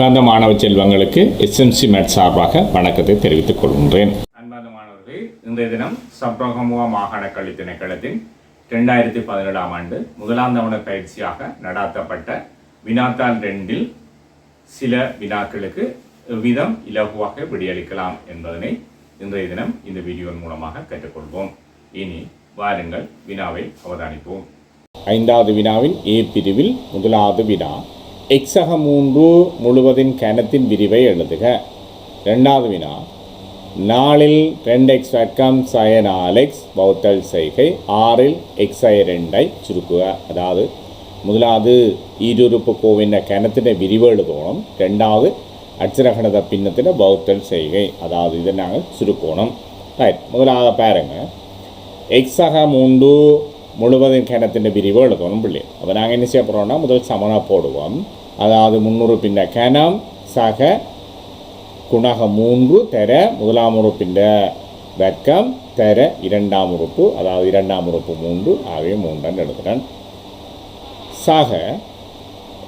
அன்பார்ந்த மாணவ செல்வங்களுக்கு எஸ்எம்சி மேட் சார்பாக வணக்கத்தை தெரிவித்துக் கொள்கின்றேன். அன்பார்ந்த மாணவர்களே இன்றைய தினம் சப்ரகமுவா மாகாண கல்வி திணைக்களத்தின் இரண்டாயிரத்தி பதினேழாம் ஆண்டு முதலாம் தவண பயிற்சியாக நடாத்தப்பட்ட வினாத்தாள் ரெண்டில் சில வினாக்களுக்கு எவ்விதம் இலகுவாக விடியளிக்கலாம் என்பதனை இன்றைய தினம் இந்த வீடியோவின் மூலமாக கற்றுக்கொள்வோம் இனி வாருங்கள் வினாவை அவதானிப்போம். ஐந்தாவது வினாவின் ஏ பிரிவில் முதலாவது வினா. எக்ஸக மூன்று முழுவதின் கணத்தின் விரிவை எழுதுக. ரெண்டாவது வினா. நாலில் ரெண்டு எக்ஸ் வர்க்கம் சய நாலு எக்ஸ் வகுத்தல் செய்கை. ஆறில் எக்ஸை ரெண்டை சுருக்குக. அதாவது முதலாவது ஈருறுப்பு கோவின கிணத்தின விரிவு எழுதணும். ரெண்டாவது அச்சரகணத பின்னத்தின பௌத்தல் செய்கை. அதாவது இதை நாங்கள் சுருக்கணும். ரைட் முதலாவது பாருங்க. எக்ஸாக மூன்று முழுவதும் கிணத்தின் விரிவு எழுதணும் பிள்ளை. அப்போ நாங்கள் என்ன செய்ய போகிறோம்னா முதல் சமனா போடுவோம். அதாவது முந்நூறு பின்ன கணம் சக குணக மூன்று தர முதலாம் உறுப்பின் வர்க்கம் தர இரண்டாம் உறுப்பு. அதாவது இரண்டாம் உறுப்பு மூன்று ஆகிய மூன்றன் எழுதுகிறேன் சாக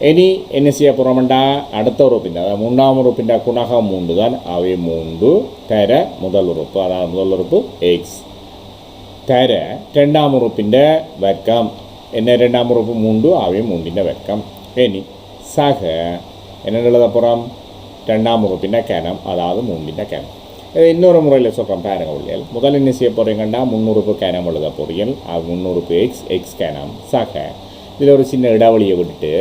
இனி என்ன செய்ய போகிறோம்டா அடுத்த உறுப்பின் அதாவது மூன்றாம் உறுப்பின் குணகம் மூன்று தான். அவை மூன்று தர முதல் உறுப்பு. அதாவது முதல் உறுப்பு எக்ஸ் தர ரெண்டாம் உறுப்பின் வர்க்கம் என்ன ரெண்டாம் உறுப்பு? மூன்று அவை மூன்றின் வர்க்கம் இனி சக என்ன எழுத போகிறோம் ரெண்டாம் உறுப்பின் கேனம் அதாவது மூன்றின் கேனம் இது இன்னொரு முறையில் சொல்கிறோம் பாருங்க உள்ளியல் முதல் என்ன செய்ய போகிறீங்கன்னா முன்னுறுப்பு கேனம் எழுத போறீங்கள் அது முன்னுறுப்பு எக்ஸ் எக்ஸ் கேனம் சக இதில் ஒரு சின்ன இடைவெளியை விட்டுட்டு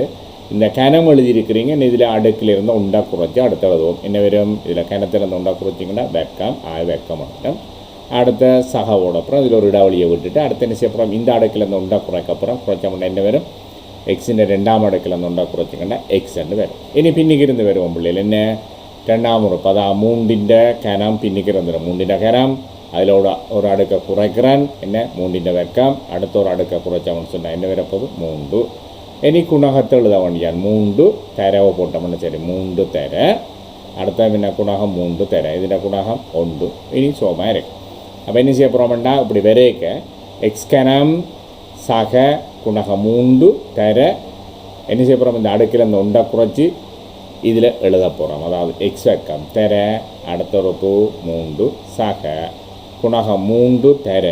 இந்த கனம் எழுதியிருக்கிறீங்க இதில் அடுக்கில் இருந்து உண்டா குறைச்சி அடுத்து எழுதுவோம் என்ன வரும் இதில் கிணத்துலேருந்து உண்டா குறைச்சிங்கன்னா வெக்கம் ஆ வெக்கம் மட்டும் அடுத்த சகவோட அப்புறம் இதில் ஒரு இடைவெளியை விட்டுட்டு அடுத்து என்ன செய்ய போகிறோம் இந்த அடுக்கிலிருந்து உண்டா குறைக்க அப்புறம் முன்னே என்ன வரும் എക്സിൻ്റെ രണ്ടാം അടുക്കൽ എന്നുണ്ടാ കുറച്ചിക്കണ്ട എക്സ് എന്ന് വരും ഇനി പിന്നിക്കിരുന്ന് വരും പുള്ളിയിൽ എന്നെ രണ്ടാം ഉറുപ്പ് അത് ആ മൂണ്ടിൻ്റെ കനം പിന്നിക്കിരുന്ന് വരും മൂണ്ടിൻ്റെ കനം അതിലോട് ഒരു അടുക്ക കുറയ്ക്കാൻ എന്നെ മൂണ്ടിൻ്റെ വെക്കാം അടുത്ത ഒരു അടുക്ക കുറച്ച മനസ്സുണ്ടായി എൻ്റെ വരപ്പത് മൂണ്ടു ഇനി കുണഹത്ത് എഴുതാൻ വേണ്ടിയാണ് മൂണ്ടു തരവ് പൊട്ട മണ്ണച്ചേരി മൂണ്ട് തര അടുത്ത പിന്നെ കുണഹം മൂണ്ട് തര ഇതിൻ്റെ കുണഹം ഉണ്ട് ഇനി സോമാരെ അപ്പോൾ ഇനി ചെയ്യപ്പുറമുണ്ട ഇപ്പം വരേക്ക് എക്സ് കനം സഹ குணக மூண்டு தர என்ன செய்ய போகிறோம் இந்த அடுக்கில் அந்த உண்டை குறைச்சி இதில் எழுத போகிறோம் அதாவது எக்ஸக்கம் தர அடுத்த உறுப்பு மூண்டு சக. குணகம் மூண்டு தர.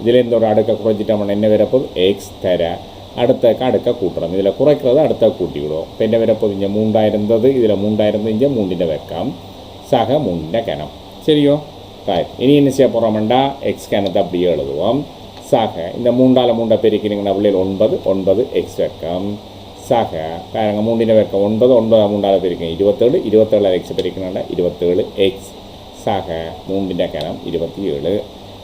இதில் இந்த ஒரு அடுக்கை குறைச்சிட்டோம்னா என்ன வரப்போது எக்ஸ் தர. அடுத்த அடுக்க கூட்டுறோம். இதில் குறைக்கிறது அடுத்த கூட்டி விடுவோம். இப்போ என்ன வரப்போது இங்கே மூண்டாயிருந்தது இதில் மூண்டா இங்கே மூண்டின வெக்கம். சக மூண்டின கணம் சரியோ? இனி என்ன செய்ய போகிறோம்டா எக்ஸ் கணத்தை அப்படியே எழுதுவோம். சக. இந்த மூண்டால் மூண்டை பெருக்கினீங்கன்னா பிள்ளைகள் ஒன்பது ஒன்பது எக்ஸ் வெக்கம். சக. பாருங்கள் மூண்டின வெக்கம் ஒன்பது ஒன்பது மூண்டால் பெருக்கணும் இருபத்தேழு இருபத்தேழு எக்ஸ் பெருக்கணும்னா இருபத்தேழு எக்ஸ் சக. மூண்டின கணம் இருபத்தி ஏழு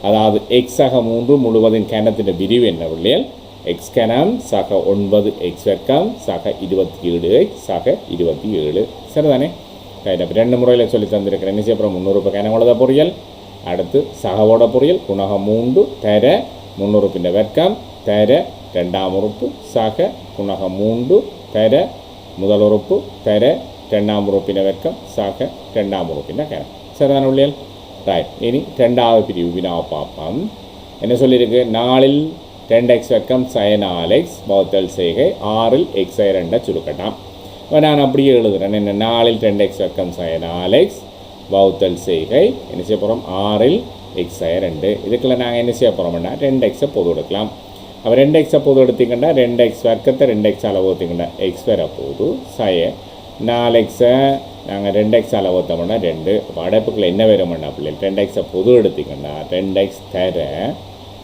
அதாவது எக்ஸாக மூன்று முழுவதும் கணத்தின் விரிவு என்ன பிள்ளைகள் எக்ஸ் கணம் சக ஒன்பது எக்ஸ் வெக்கம் சக இருபத்தி ஏழு எக்ஸ் சக இருபத்தி ஏழு சரிதானே ரைட் ரெண்டு முறையில் சொல்லி தந்திருக்கிறேன். என்ன செய்யப்போம் முந்நூறு கணம் பொரியல் அடுத்து சகவோட பொரியல் குணகம் மூன்று தர முன்னுறுப்பின் வெர்க்கம் தர ரெண்டாம் உறுப்பு சக குணகம் மூன்று தர முதல் உறுப்பு தர ரெண்டாம் உறுப்பின வெர்க்கம் சக ரெண்டாம் உறுப்பின கணம் சரிதான உள்ளியல் ரைட் இனி ரெண்டாவது பிரிவு வினாவை பார்ப்போம் என்ன சொல்லியிருக்கு நாலில் ரெண்டு எக்ஸ் வெக்கம் சய நாலு எக்ஸ் பௌத்தல் செய்கை ஆறில் எக்ஸை ரெண்டை சுருக்கட்டாம் இப்போ நான் அப்படியே எழுதுகிறேன் என்ன நாலில் ரெண்டு எக்ஸ் வெக்கம் சய நாலு எக்ஸ் வகுத்தல் செய்கை என்ன செய்ய போகிறோம் ஆறில் எக்ஸ் ரெண்டு இதுக்குள்ள நாங்கள் என்ன செய்ய போகிறோம்னா ரெண்டு எக்ஸை பொது எடுக்கலாம் அப்போ ரெண்டு எக்ஸை பொது எடுத்தீங்கன்னா ரெண்டு எக்ஸ் வர்க்கத்தை ரெண்டு எக்ஸ் அளவு ஊற்றிங்கன்னா எக்ஸ் வர போது சய நாலு எக்ஸை நாங்கள் ரெண்டு எக்ஸ் அளவு ஊற்றோம்னா ரெண்டு அப்போ அடைப்புக்குள்ளே என்ன வருமாண்டா பிள்ளைகள் ரெண்டு எக்ஸை பொது எடுத்தீங்கன்னா ரெண்டு எக்ஸ் தர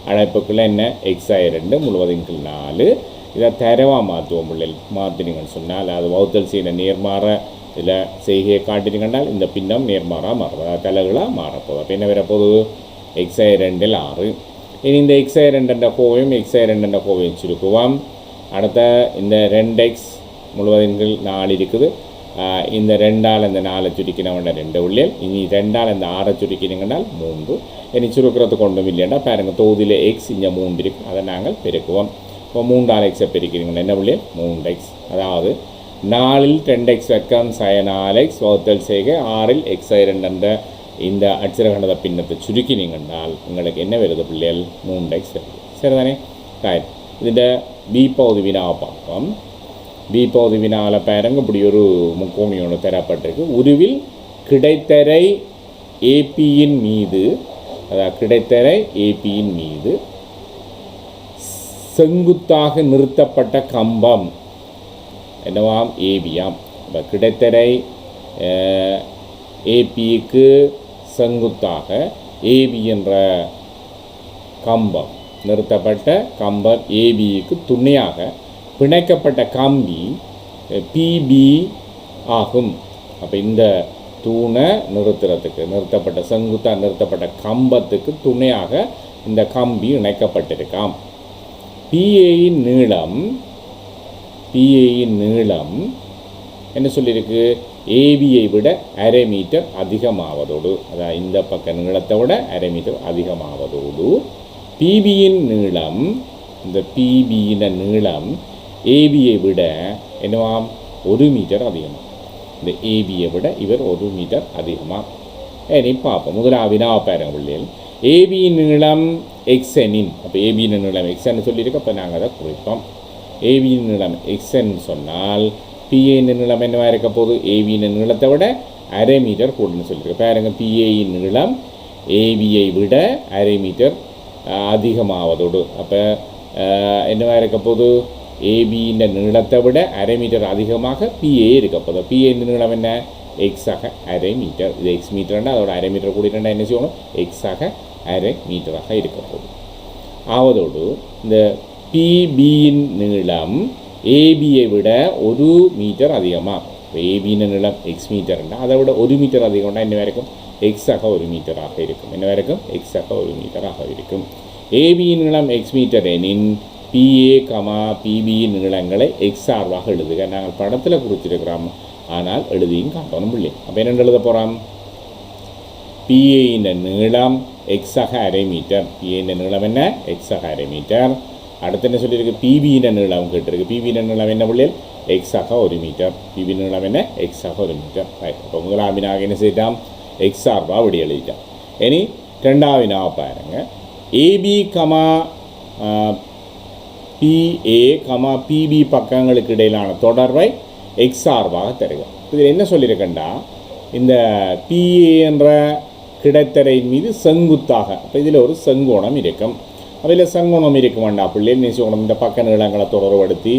அடைப்புக்குள்ள என்ன எக்ஸ் ஆய ரெண்டு முழுவதும் நாலு இதை தரவாக மாற்றுவோம் பிள்ளைகள் மாற்றினீங்கன்னு சொன்னால் அது வௌத்தல் செய்ய நேர்மாற இதில் செய்கையை காட்டினீங்கன்னால் இந்த பின்னம் நேர்மாறாக மாறும் அதாவது தலைகளாக மாறப்போகுது அப்போ என்ன வரப்போகுது எக்ஸை ரெண்டில் ஆறு இனி இந்த எக்ஸை ரெண்டுன்ற கோவையும் எக்ஸை ரெண்டுன்ற கோவையும் சுருக்குவோம் அடுத்த இந்த ரெண்டு எக்ஸ் முழுவதுங்கள் நாலு இருக்குது ஆஹ் இந்த ரெண்டால் இந்த நாலை சுருக்கினவன ரெண்டு உள்ளியல் இனி ரெண்டால் இந்த ஆறை சுருக்கினீங்கன்னால் மூன்று இனி சுருக்கிறதுக்கு ஒன்றும் இல்லைன்னா பாருங்க தொகுதியில் எக்ஸ் இங்கே மூன்று இருக்கு அதை நாங்கள் பெருக்குவோம் இப்போ மூன்றால் எக்ஸை பெருக்கிறீங்கன்னா என்ன உள்ளியல் மூன்று எக்ஸ் அதாவது நாலில் ரெண்டு எக்ஸ் வெக்கம் சய நாலு எக்ஸ் வகுத்தல் செய்க ஆறில் எக்ஸ் ரெண்டு என்ற இந்த அட்சரகணத பின்னத்தை சுருக்கினீங்கன்னால் உங்களுக்கு என்ன வருது பிள்ளைகள் மூன்று எக்ஸ் வருது சரிதானே ரைட் ഇതിൻ്റെ ബി പൗതി വിനാ പാപ്പം பி பகுதிவினால் பாருங்க இப்படி ஒரு முக்கோணி ஒன்று தரப்பட்டிருக்கு உருவில் கிடைத்தரை ஏபியின் மீது அதாவது கிடைத்தரை ஏபியின் மீது செங்குத்தாக நிறுத்தப்பட்ட கம்பம் என்னவாம்? ஏபியாம். இப்போ கிடைத்தரை ஏபிக்கு செங்குத்தாக ஏபி என்ற கம்பம் நிறுத்தப்பட்ட கம்பம் ஏபிக்கு துணையாக பிணைக்கப்பட்ட கம்பி பிபி ஆகும். அப்போ இந்த தூணை நிறுத்துறதுக்கு நிறுத்தப்பட்ட செங்குத்தாக நிறுத்தப்பட்ட கம்பத்துக்கு துணையாக இந்த கம்பி இணைக்கப்பட்டிருக்காம். பிஏயின் நீளம் பிஏயின் நீளம் என்ன சொல்லியிருக்கு? ஏபியை விட அரை மீட்டர் அதிகமாவதோடு அதாவது இந்த பக்க நீளத்தை விட அரை மீட்டர் அதிகமாவதோடு பிபியின் நீளம் இந்த பிபியின நீளம் ஏபியை விட என்னவாம்? ஒரு மீட்டர் அதிகமாக இந்த ஏபியை விட இவர் ஒரு மீட்டர் அதிகமாக இனி பார்ப்போம். முதலாவது வினாவை பாருங்க பிள்ளைகள் ஏபியின் நீளம் எக்ஸனின் அப்போ ஏபியின் நீளம் எக்ஸன் சொல்லியிருக்கு அப்போ நாங்கள் அதை குறிப்போம். ஏவியின் நீளம் எக்ஸன் சொன்னால் பிஏயின் நீளம் என்னவாக இருக்க போது ஏவியின் நீளத்தை விட அரை மீட்டர் கூடன்னு சொல்லியிருக்கு. பாருங்க பிஏயின் நீளம் ஏவியை விட அரை மீட்டர் அதிகமாவதோடு. அப்போ என்னவாக இருக்க போது ஏபியின் நீளத்தை விட அரை மீட்டர் அதிகமாக பிஏ இருக்க போகுது. பிஏ நீளம் என்ன? எக்ஸாக அரை மீட்டர். இது எக்ஸ் மீட்டர்னா அதோட அரை மீட்டர் கூடிட்டா என்ன செய்யணும்? எக்ஸாக அரை மீட்டராக இருக்க போகுது. ஆவதோடு இந்த பிபியின் நீளம் ஏபியை விட ஒரு மீட்டர் அதிகமாக இப்போ ஏபியின் நீளம் எக்ஸ் மீட்டர்னா அதை விட ஒரு மீட்டர் அதிகம்னா என்ன வரைக்கும்? எக்ஸாக ஒரு மீட்டராக இருக்கும். என்ன வரைக்கும்? எக்ஸாக ஒரு மீட்டராக இருக்கும். ஏபியின் நீளம் எக்ஸ் மீட்டர் எனின் பிஏ கமா பிபியின் நீளங்களை எக்ஸ் சார்பாக எழுதுக. நாங்கள் படத்தில் குறிச்சிருக்கிறோம். ஆனால் எழுதியும் காட்டணும் பிள்ளை அப்போ என்ன எழுத போகிறோம் பிஏயின் நீளம் எக்ஸாக அரை மீட்டர் பிஏயின் நீளம் என்ன? எக்ஸாக அரை மீட்டர் அடுத்து என்ன சொல்லியிருக்கு? பிபியின் நீளம் கேட்டிருக்கு. பிபியின் நீளம் என்ன பிள்ளைகள் எக்ஸாக ஒரு மீட்டர் பிபி நீளம் என்ன? எக்ஸாக ஒரு மீட்டர் ரைட் அப்போ முதலாவினாக என்ன செய்யிட்டான் எக்ஸார்பா அப்படி விடி எழுதிட்டான் இனி ரெண்டாவினாவை பாருங்க. AB comma PA comma PB பக்கங்களுக்கு இடையிலான தொடர்பை எக்ஸார்பாக தருக. இதில் என்ன சொல்லியிருக்கேன்டா? இந்த பிஏ என்ற கிடைத்தரையின் மீது செங்குத்தாக. அப்போ இதில் ஒரு செங்கோணம் இருக்கும். அதில் செங்கோணம் இருக்க வேண்டாம் பிள்ளை நிச்சயம் இந்த பக்க நீளங்களை தொடர்படுத்தி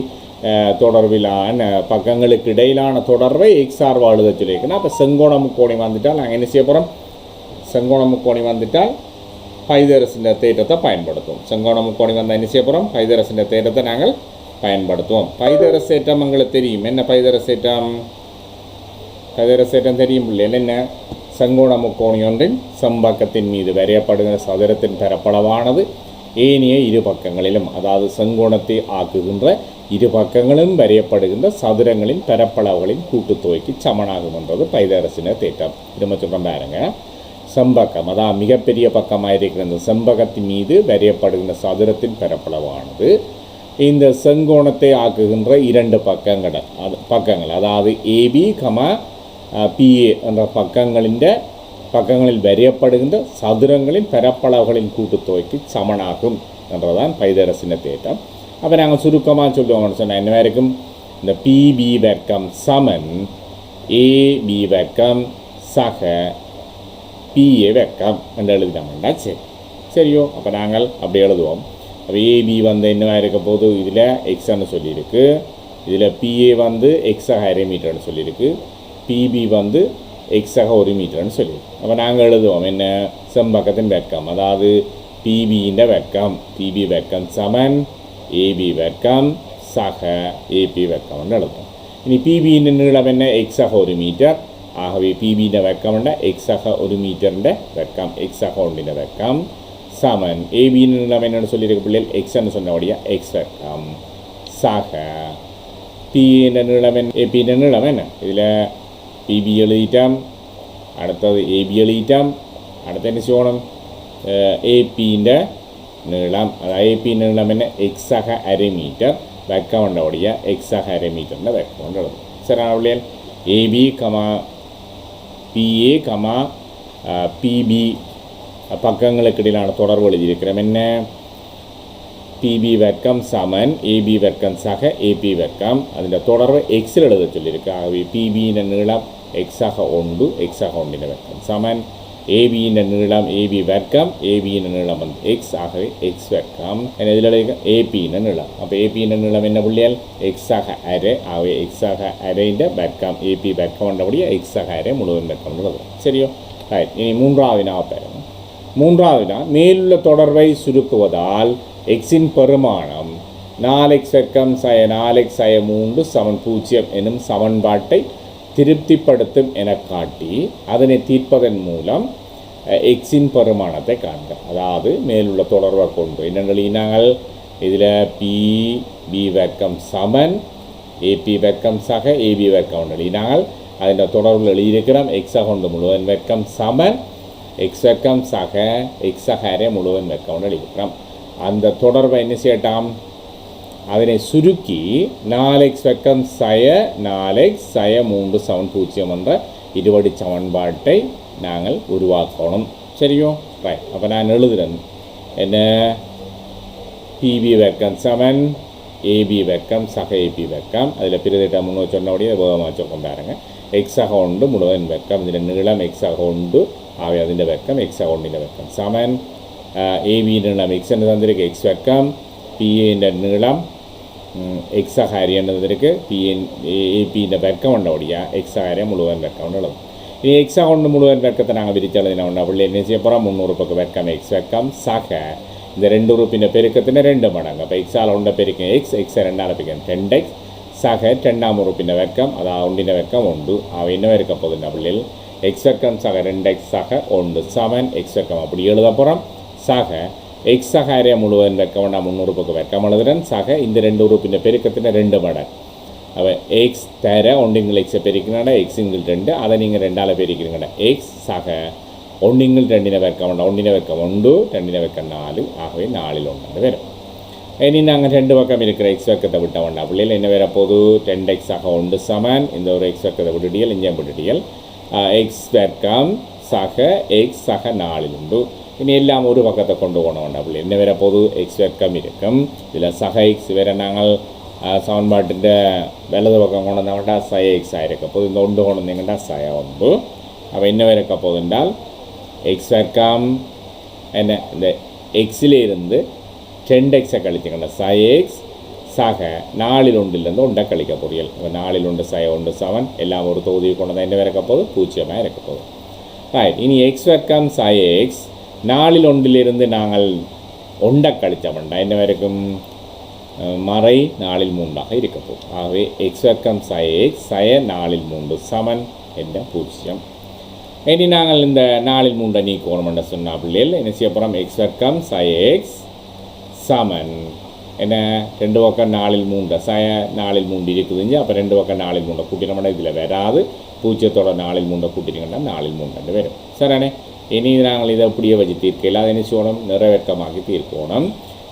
தொடர்பிலான பக்கங்களுக்கு இடையிலான தொடர்பை எக்ஸ் சார்பாக எழுத சொல்லியிருக்கேன் அப்போ செங்கோண முக்கோணி வந்துட்டால் நாங்கள் என்ன செய்ய போகிறோம் செங்கோண முக்கோணி வந்துட்டால் பைதரசின் தேற்றத்தை பயன்படுத்துவோம் செங்கோண முக்கோணி வந்தால் என்ன செய்ய போகிறோம் பைதரசின் தேற்றத்தை நாங்கள் பயன்படுத்துவோம் பைதரஸ் ஏற்றம் எங்களுக்கு தெரியும் என்ன பைதரஸ் ஏற்றம் பைதரஸ் ஏற்றம் தெரியும் பிள்ளைகள் என்ன செங்கோண முக்கோணி ஒன்றின் செம்பக்கத்தின் மீது வரையப்படுகிற சதுரத்தின் பரப்பளவானது ஏனைய இரு பக்கங்களிலும் அதாவது செங்கோணத்தை ஆக்குகின்ற இரு பக்கங்களிலும் வரையப்படுகின்ற சதுரங்களின் பரப்பளவுகளின் கூட்டுத்தொகைக்கு சமனாகும் என்றது பைதரசின தேற்றம். திரும்ப சொல்கிறேன் பாருங்க செம்பக்கம் அதான் மிகப்பெரிய பக்கமாக இருக்கிற இந்த செம்பகத்தின் மீது வரையப்படுகின்ற சதுரத்தின் பரப்பளவானது இந்த செங்கோணத்தை ஆக்குகின்ற இரண்டு பக்கங்கள் அது பக்கங்கள் அதாவது ஏபி கமா பிஏ என்ற பக்கங்களின் பக்கங்களில் வரையப்படுகின்ற சதுரங்களின் பரப்பளவுகளின் கூட்டுத்தொகைக்கு சமனாகும் என்றதான் பைதரசின தேட்டம் அப்போ நாங்கள் சுருக்கமாக சொல்லுவோம்னு சொன்னால் என்ன வரைக்கும்? இந்த பிபி வர்க்கம் சமன் ஏபி வர்க்கம் சக பிஏ வர்க்கம் என்று எழுதினோம்னா சரி. சரியோ? அப்போ நாங்கள் அப்படி எழுதுவோம். அப்போ ஏபி வந்து என்னவாக இருக்க போது இதில் எக்ஸ்ன்னு சொல்லியிருக்கு. இதில் பிஏ வந்து எக்ஸாக அரை சொல்லியிருக்கு. பிபி வந்து எக்ஸாக ஒரு மீட்டர்னு சொல்லி. அப்போ நாங்கள் எழுதுவோம் என்ன? செம்பக்கத்தின் வெக்கம் அதாவது பிபியின் வெக்கம் பிபி வெக்கம் சமன் ஏபி வெக்கம் சக ஏபி வெக்கம்னு எழுதுவோம் ഇനി പി ബിൻ്റെ നീളം തന്നെ എക്സ് അഹ ഒരു മീറ്റർ ആകവേ പി ബിൻ്റെ വെക്കമുണ്ട് എക്സ് അഹ ഒരു മീറ്ററിൻ്റെ വെക്കം എക്സ് അഹൗണ്ടിൻ്റെ വെക്കം സമൻ എ ബിൻ്റെ നീളം എന്നോട് சொல்லியிருக்க பிள்ளைகள் எக்ஸ் என்று சொன்னபடியா எக்ஸ் வெக்கம் சக பியின் நீளம் என்ன ஏபியின் நீளம் என்ன இதில் പി ബി എളിയിറ്റാം അടുത്തത് എ ബി എളിയിറ്റാം എന്നു ചോണം എ പിന്റെ നീളം അതായത് എ പി നീളം തന്നെ എക്സഹ അര മീറ്റർ വെക്കമുണ്ട് ഓടിയ എക്സഹ അര മീറ്ററിന്റെ വെക്കമുണ്ട് ഉള്ളത് ശരാവളിയൽ A B comma P A comma P B പക്കങ്ങൾക്കിടയിലാണ് തുടർവ് എഴുതിയിരിക്കുന്നത്. പിന്നെ പി ബി വർക്കം സമൻ എ ബി വർക്കം സഹ എ പി വർക്കം അതിൻ്റെ തുടർന്ന് എക്സിൽ എഴുത ചൊല്ലിയിരിക്കുക ആകെ പി ബിൻ്റെ നീളം എക്സഹ ഉണ്ട് എക്സഹ ഒണ്ടിൻ്റെ വർക്കം സമൻ എ ബിൻ്റെ നീളം എ ബി വർക്കം എ ബിൻ്റെ നീളം വന്ന് എക്സ് ആകെ എക്സ് വർക്കം ഇതിലെഴുതിയിരിക്കുക എ പിൻ്റെ നീളം അപ്പോൾ എ പിൻ്റെ നീളം എന്നെ പുള്ളിയാൽ എക്സഹ അര ആകെ എക്സഹ അരയിൻ്റെ വർക്കം എ പി വർക്കം ഉണ്ടപടിയ എക്സഹ അര മുഴുവൻ വർക്കം എന്നുള്ളത് ശരിയോ റൈറ്റ് ഇനി மூன்றாவினா பாருங்க மூன்றாவினா மேலுள்ள தொடர்பை சுருக்குவதால் எக்ஸின் பெருமானம் நாலெக்ஸ் வெக்கம் சய நாலெக்ஸ் சய மூன்று சமன் பூஜ்ஜியம் எனும் சமன்பாட்டை திருப்திப்படுத்தும் என காட்டி அதனை தீர்ப்பதன் மூலம் அஹ், எக்ஸின் பெருமானத்தை காண்க அதாவது மேலுள்ள தொடர்பை கொண்டு என்னங்கள் நாங்கள் இதில் பி பி வெக்கம் சமன் ஏபி வெக்கம் சக ஏபி வெக்கம் எழுதினாங்கள் അതിൻ്റെ தொடர்பில் எழுதியிருக்கிறோம் எக்ஸை கொண்டு முழுவன் வெக்கம் சமன் எக்ஸ் வெக்கம் சக எக்ஸ் சகரை முழுவன் வெக்கம் எழுதியிருக்கிறோம் அந்த தொடர்பை என்ன செய்யட்டாம் அதனை சுருக்கி நாலெக்ஸ் வெக்கம் சய நாலெக்ஸ் சய மூன்று சமன் பூஜ்ஜியம் என்ற இருபடி சமன்பாட்டை நாங்கள் உருவாக்கணும் சரியோ ரைட் அப்போ நான் எழுதுறேன் என்ன பிபி வெக்கம் சமன் ஏபி வெக்கம் சக ஏபி வெக்கம் அதில் பிரதிட்ட முன்னூறு சொன்னபடியே வேகமாக சொக்கம் பாருங்க எக்ஸாக உண்டு முழுவன் வெக்கம் இதில் நீளம் எக்ஸாக உண்டு ஆகவே അതിൻ്റെ വെക്കം എക്സ് അക്കൗണ്ടിൻ്റെ വെക്കം സമൻ Uh, AVയുടെ നീളം x എന്നതിലേക്ക് x വെക്കാം. PAൻ്റെ നീളം എക്സ് സഹാരി എന്നതിലേക്ക് പി എൻ എ പിൻ്റെ വെക്കം ഉണ്ടാവില്ല എക്സ് സഹാരി മുഴുവൻ വെക്കം ഉള്ളത്. ഇനി എക്സ് അക്കൗണ്ട് മുഴുവൻ വെക്കത്തിന് അങ്ങ് വിരിച്ചുള്ളതിനുണ്ട് അപ്പോൾ എന്നെ ചെയ്യപ്പുറം മുന്നൂറുപ്പൊക്കെ വെക്കാം എക്സ് വെക്കാം. സഹ இந்த ரெண்டு உறுப்பின பெருக்கத்தின ரெண்டு மடங்கு அப்போ எக்ஸால் ஒன்றை பெருக்கம் எக்ஸ் எக்ஸை ரெண்டால் பெருக்கம் டென் எக்ஸ் சக ரெண்டாம் உறுப்பின வெக்கம் அதாவது ஒன்றின வெக்கம் உண்டு அவ என்ன இருக்க போகுது டபுளில் எக்ஸ் வெக்கம் சக ரெண்டு எக்ஸ் சக ஒன்று செவன் எக்ஸ் வெக்கம் அப்படி எழுத போகிறோம் சக எக்ஸ் சகாரிய முழுவதும் வெக்கம் வேண்டாம் முந்நூறு பக்கம் வெக்கம் சக இந்த ரெண்டு உறுப்பின பெருக்கத்தின ரெண்டு மடங்கு. அவன் எக்ஸ் தர ஒன்றிங்கள் எக்ஸை பெருக்கினாடா எக்ஸுங்கள் ரெண்டு அதை நீங்கள் ரெண்டால் பெருக்கிறீங்கடா எக்ஸ் சக ஒன்றிங்கள் ரெண்டின வெக்கம் வேண்டாம் ஒன்றின வெக்கம் ஒன்று ரெண்டின வெக்கம் நாலு ஆகவே நாலில் ஒன்று வரும். இனி நாங்கள் ரெண்டு பக்கம் இருக்கிற எக்ஸ் வெக்கத்தை விட்ட வேண்டாம் பிள்ளைகள் என்ன வேற போது ரெண்டு எக்ஸ் ஆக உண்டு சமன் இந்த ஒரு எக்ஸ் வெக்கத்தை விட்டுட்டியல் இங்கே விட்டுட்டியல். எக்ஸ் வெக்கம் சக எக்ஸ் சக நாலில் உண்டு. ഇനി എല്ലാം ഒരു പക്കത്തെ കൊണ്ടുപോകണമുണ്ട് അപ്പോൾ ഇന്ന് വരെ പൊതു എക്സ് വെക്കം ഇരിക്കും ഇതിൽ സഹ എക്സ് വരെ ഞങ്ങൾ സൗണ്ട് പാട്ടിൻ്റെ വലത് പക്കം കൊണ്ടുവന്നവരുടെ സയ എക്സ് ആയിരിക്കും അപ്പോൾ ഇത് കൊണ്ട് കൊണ്ടുവന്നിങ്ങടെ സയ ഉണ്ട് അപ്പോൾ ഇന്ന വരെയൊക്കെ പോകുന്നുണ്ടാൽ എക്സ് വെക്കാം എന്നെ இந்த എക്സിലിരുന്ന് ரெண்டு எக்ஸை கழிச்சுக்கணும் சை எக்ஸ் சக நாலில் ஒன்றிலிருந்து ஒன்றை கழிக்க பொரியல் இப்போ நாலில் ஒன்று சை ஒன்று செவன் எல்லாம் ஒரு தொகுதியை கொண்டு தான் என்ன இருக்க போகுது பூஜ்ஜியமாக இருக்க போகுது ரைட் இனி எக்ஸ் வெக்கம் சை எக்ஸ் நாளில் ஒன்றிலிருந்து நாங்கள் ஒன்றை கழித்தவண்டா என்ன வரைக்கும் மறை நாளில் மூன்றாக இருக்க ஆகவே எக்ஸ் வர்க்கம் சய எக்ஸ் சய நாளில் மூன்று சமன் என்ற பூஜ்ஜியம் இனி நாங்கள் இந்த நாளில் மூன்றை நீக்குவோம் என்று சொன்ன பிள்ளைகள் என்ன செய்ய போகிறோம் எக்ஸ் வர்க்கம் சய எக்ஸ் சமன் என்ன ரெண்டு பக்கம் நாளில் மூன்று சய நாளில் மூன்று இருக்குதுங்க அப்போ ரெண்டு பக்கம் நாளில் மூன்றை கூட்டினோம்னா இதில் வராது பூஜ்ஜியத்தோட நாளில் மூன்றை கூட்டினீங்கன்னா நாளில் மூன்று ரெண்டு வரும் சரிண்ணே இனி நாங்கள் இதை அப்படியே வச்சு தீர்க்கையில் அதை என்ன செய்யணும் நிறைவேற்கமாக்கி തീർക്കണം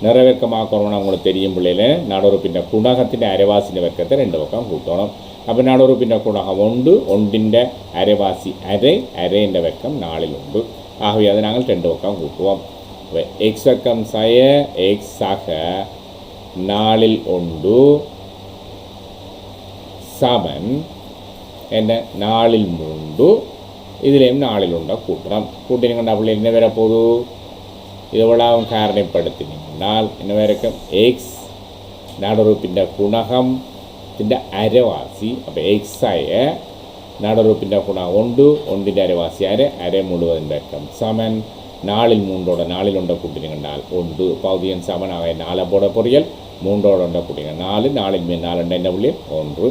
നിറവേക്കമാക്കണം നമ്മൾ തെരിയും പിള്ളേൽ നാടോറുപ്പിൻ്റെ കുണകത്തിൻ്റെ അരവാസിൻ്റെ വെക്കത്തെ രണ്ട് പക്കം കൂട്ടണം അപ്പോൾ നാടോറുപ്പിൻ്റെ കുണകം ഉണ്ട് ഒണ്ടിൻ്റെ അരവാസി അര അരേൻ്റെ വെക്കം നാളിലുണ്ട് ആഹ്വി അത് ഞങ്ങൾ രണ്ട് പക്കം കൂട്ടുവാം എക്സ് വെക്കം സയ എക്സ് സഹ നാളിൽ ഉണ്ട് സമൻ എൻ്റെ നാളിൽ മുണ്ടു ഇതിലെയും നാളിലുണ്ട് കൂട്ടണം കൂട്ടിനിങ്ങണ്ട പുള്ളി എന്നെ വരെ പോതു ഇതെവളാവും കാരണപ്പെടുത്തിനിങ്ങാൽ എന്നെ വരക്കും എക്സ് നടുറുപ്പിൻ്റെ കുണകം ത്തിൻ്റെ അരവാസി അപ്പോൾ എക്സായ നടറുപ്പിൻ്റെ ഗുണ ഉണ്ട് ഒണ്ടിൻ്റെ അരവാസി അര അര മുഴുവൻ വെക്കം സമൻ നാളിൽ മൂണ്ടോടെ നാളിലുണ്ട കുട്ടിനെ കണ്ടാൽ ഉണ്ട് പൗതിയൻ സമനായ നാലപ്പോടെ പൊറിയൽ മൂണ്ടോടെ കുട്ടികൾ നാല് നാളിൽ മേൽ നാലുണ്ട് എൻ്റെ ഉള്ളിൽ ഒന്ന്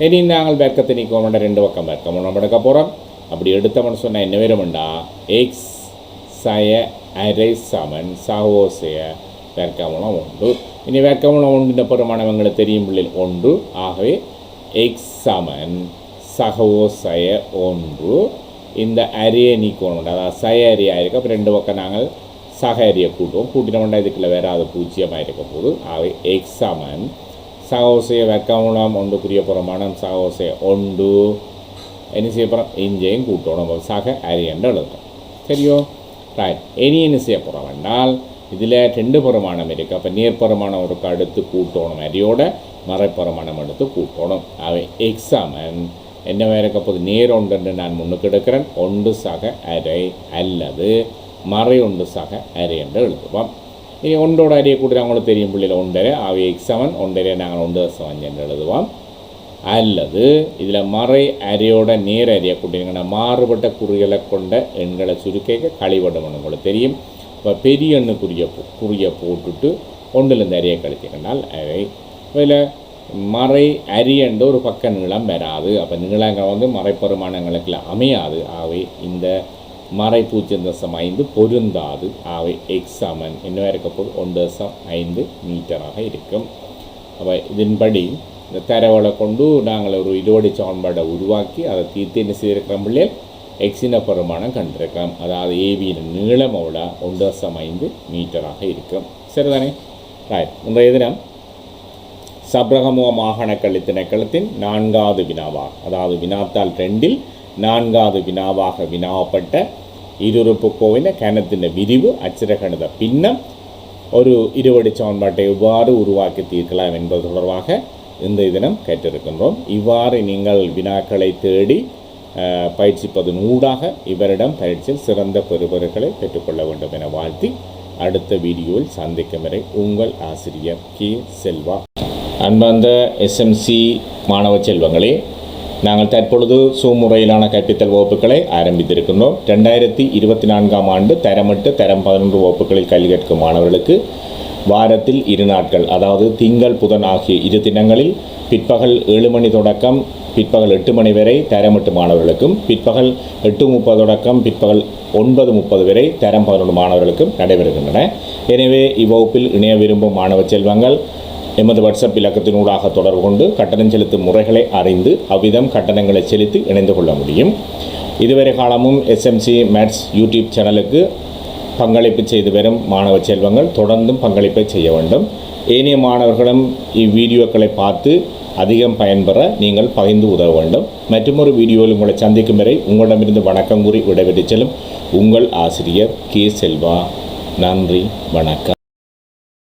இனி நாங்கள் வெக்கத்தை நீக்க வேண்டாம் ரெண்டு பக்கம் வெக்கம் ஒன்று எடுக்க போகிறோம் அப்படி எடுத்தவன் சொன்ன என்ன வேறுமெண்டா எக்ஸ் சய அரை சமன் சகோசய வேர்க்கமூலம் உண்டு இனி வேர்க்கமூலம் உண்டுன்ற பெருமானம் எங்களுக்கு தெரியும் பிள்ளைகள் ஒன்று. ஆகவே எக்ஸ் சமன் சகோசய ஒன்று. இந்த அரியை நீக்கணும் அதாவது சய அரியா இருக்கு அப்போ ரெண்டு பக்கம் நாங்கள் சக அரியை கூட்டுவோம். கூட்டினோம்னா இதுக்குள்ள வேறு அது பூஜ்ஜியமாக இருக்க போது ஆகவே எக்ஸ் சமன் சகோசய வெக்கமூலம் ஒன்றுக்குரிய புறமானம் சகோசய ஒன்று. അതിന് ചെയ്യപ്പുറം എഞ്ചയും കൂട്ടോണം സാഖ ആഡ് ചെയ്യേണ്ട എളുപ്പം ശരിയോ റൈറ്റ് ഇനി ഇതിന് ചെയ്യപ്പുറം വേണ്ടാൽ ഇതിൽ രണ്ട് പ്രമാണം ഇരിക്കും അപ്പം നീർ പ്രമാണം അവർക്ക് അടുത്ത് കൂട്ടോണം അരിയോടെ മറപ്രമാണം എടുത്ത് കൂട്ടോണം അവ എക്സാമൻ എന്നെ പേരൊക്കെ അപ്പോൾ നേരുണ്ടെന്ന് ഞാൻ മുന്നുക്കെടുക്കാൻ ഉണ്ട് സഹ അരൈ അല്ലത് മറയുണ്ട് സഹ അരയുണ്ട് എളുപ്പം ഇനി ഒണ്ടോട് അരിയെ കൂട്ടി ഞങ്ങൾ തെരിയും പിള്ളിയിൽ ഒണ്ടര അവ എക്സാമൻ ഒണ്ടര ഞങ്ങൾ ഉണ്ട് ദിവസം അഞ്ചെൻ്റെ എഴുതുവാം அல்லது இதில் மறை அரையோட நேர் அறையை கூட்டிங்கன்னா மாறுபட்ட குறிகளை கொண்ட எண்களை சுருக்க கழிவடம் உங்களுக்கு தெரியும். இப்போ பெரிய எண்ணுக்குரிய போ- குறிய போட்டுட்டு ஒன்றுலேருந்து அரிய கழிச்சிக்கனால் அரை இதில் மறை அரியன்ற ஒரு பக்க நீளம் வராது. அப்போ நீளங்கள் வந்து மறைப்பெருமானங்களுக்கு அமையாது. ஆகவே இந்த மறை பூஜ்ஜியம் தசம் ஐந்து பொருந்தாது. ஆகவே எக்ஸாமன் என்ன இருக்கப்போது ஒன்று தசம் ஐந்து மீட்டராக இருக்கும். அப்போ இதன்படி இந்த தரவுகளை கொண்டு நாங்கள் ஒரு இருவடி சமன்பாடை உருவாக்கி அதை தீர்த்து என்ன செய்திருக்கிறோம் பிள்ளைகள்? எக்ஸின பெருமானம் கண்டிருக்கிறோம். அதாவது ஏபியின் நீளமோட ஒன்று தசம் ஐந்து மீட்டராக இருக்கும். சரிதானே? ராய் இன்றைய தினம் சப்ரகமுக மாகாண கல்வி திணைக்களத்தின் நான்காவது வினாவாக அதாவது வினாத்தாள் ரெண்டில் நான்காவது வினாவாக வினாவப்பட்ட இருறுப்பு கோவின கணத்தின் விரிவு அச்சிரகணித பின்னம் ஒரு இருவடி சமன்பாட்டை எவ்வாறு உருவாக்கி தீர்க்கலாம் என்பது தொடர்பாக இந்த தினம் கேட்டிருக்கின்றோம். இவ்வாறு நீங்கள் வினாக்களை தேடி பயிற்சிப்பதன் ஊடாக இவரிடம் பயிற்சியில் சிறந்த பெறுபவர்களை பெற்றுக்கொள்ள வேண்டும் என வாழ்த்தி அடுத்த வீடியோவில் சந்திக்கும் வரை உங்கள் ஆசிரியர் கே. செல்வா. அன்பார்ந்த எஸ்எம்சி மாணவ செல்வங்களே நாங்கள் தற்பொழுது சூமுறையிலான கற்பித்தல் வகுப்புகளை ஆரம்பித்திருக்கின்றோம். ரெண்டாயிரத்தி இருபத்தி நான்காம் ஆண்டு தரமிட்டு தரம் பதினொன்று வகுப்புகளில் கல்வி கற்கும் மாணவர்களுக்கு வாரத்தில் இரு நாட்கள் அதாவது திங்கள் புதன் ஆகிய இரு தினங்களில் பிற்பகல் ஏழு மணி தொடக்கம் பிற்பகல் எட்டு மணி வரை தரமிட்டு மாணவர்களுக்கும் பிற்பகல் எட்டு முப்பது தொடக்கம் பிற்பகல் ஒன்பது முப்பது வரை தரம் பதினொன்று மாணவர்களுக்கும் நடைபெறுகின்றன. எனவே இவ்வகுப்பில் இணைய விரும்பும் மாணவ செல்வங்கள் எமது வாட்ஸ்அப் இலக்கத்தினூடாக தொடர்பு கொண்டு கட்டணம் செலுத்தும் முறைகளை அறிந்து அவ்விதம் கட்டணங்களை செலுத்தி இணைந்து கொள்ள முடியும். இதுவரை காலமும் எஸ்எம்சி மேட்ஸ் யூடியூப் சேனலுக்கு பங்களிப்பு செய்து வரும் மாணவ செல்வங்கள் தொடர்ந்தும் பங்களிப்பை செய்ய வேண்டும். ஏனைய மாணவர்களும் இவ்வீடியோக்களை பார்த்து அதிகம் பயன்பெற நீங்கள் பகிர்ந்து உதவ வேண்டும். மற்றொரு வீடியோவில் உங்களை சந்திக்கும் வரை உங்களிடமிருந்து வணக்கம் கூறி விடைபெற்று செல்லும் உங்கள் ஆசிரியர் கே செல்வா. நன்றி வணக்கம்.